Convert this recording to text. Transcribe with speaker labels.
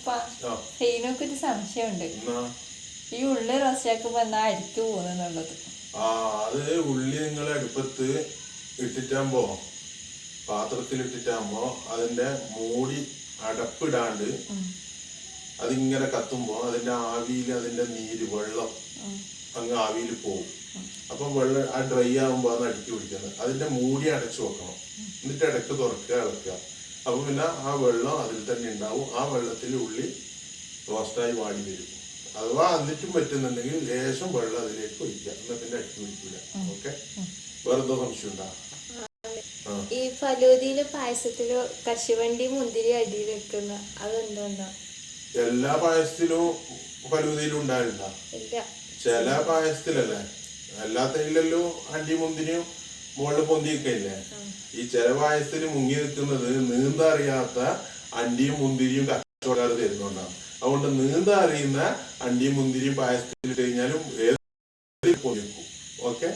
Speaker 1: ഉപ്പ.
Speaker 2: ആ.
Speaker 1: ഒരു സംശയമുണ്ട്. ഈ ഉള്ളി റോസ്റ്റാക്കുമ്പോ എന്നാ അരിക്ക് പോകുന്നുള്ളത്
Speaker 2: ആ അത് ഉള്ളി നിങ്ങൾ അടുപ്പത്ത് ഇട്ടിട്ടാകുമ്പോ പാത്രത്തിൽ ഇട്ടിട്ടാകുമ്പോ അതിന്റെ മൂടി അടപ്പിടാണ്ട് അതിങ്ങനെ കത്തുമ്പോ അതിന്റെ ആവിയിൽ അതിന്റെ നീര് വെള്ളം അങ്ങ് ആവിയിൽ പോകും. അപ്പൊ വെള്ളം ആ ഡ്രൈ ആകുമ്പോ അത് അടുക്കി പിടിക്കുന്നത്. അതിന്റെ മൂടി അടച്ചു വെക്കണം. എന്നിട്ട് ഇടയ്ക്ക് തുറക്കുക ഇളക്കുക. അപ്പൊ പിന്നെ ആ വെള്ളം അതിൽ തന്നെ ഉണ്ടാവും. ആ വെള്ളത്തിൽ ഉള്ളി റോസ്റ്റായി വാടി വരും. അഥവാ എന്നിട്ടും പറ്റുന്നുണ്ടെങ്കിൽ ലേശം വെള്ളം അതിലേക്ക് ഒഴിക്കുക. എന്നാ പിന്നെ അടിച്ചു പിടിക്കില്ല ഓക്കെ? വേറെന്തോ സംശയം ഉണ്ടാ?
Speaker 3: ഈ ഫലൂതിയിൽ പായസത്തിൽ കശുവണ്ടി മുന്തിരി അടി വെക്കുന്ന അതെന്താ
Speaker 2: എല്ലാ പായസത്തിലും പലുതിയിലും ഉണ്ടാവില്ല ചില പായസത്തിലല്ലേ? അല്ലാത്തതിലല്ലോ അണ്ടി മുന്തിരിയും മുകളിൽ പൊന്തിയൊക്കെയില്ലേ ഈ ചില പായസത്തിൽ മുങ്ങി നിൽക്കുന്നത് നീന്ത അറിയാത്ത അണ്ടിയും മുന്തിരിയും കച്ചവടക്കാർ തരുന്നുണ്ടാവും. അതുകൊണ്ട് നീന്ത അറിയുന്ന അണ്ടിയും മുന്തിരിയും പായസത്തിൽ കഴിഞ്ഞാലും ഏത് പൊന്തിക്കും ഓക്കെ?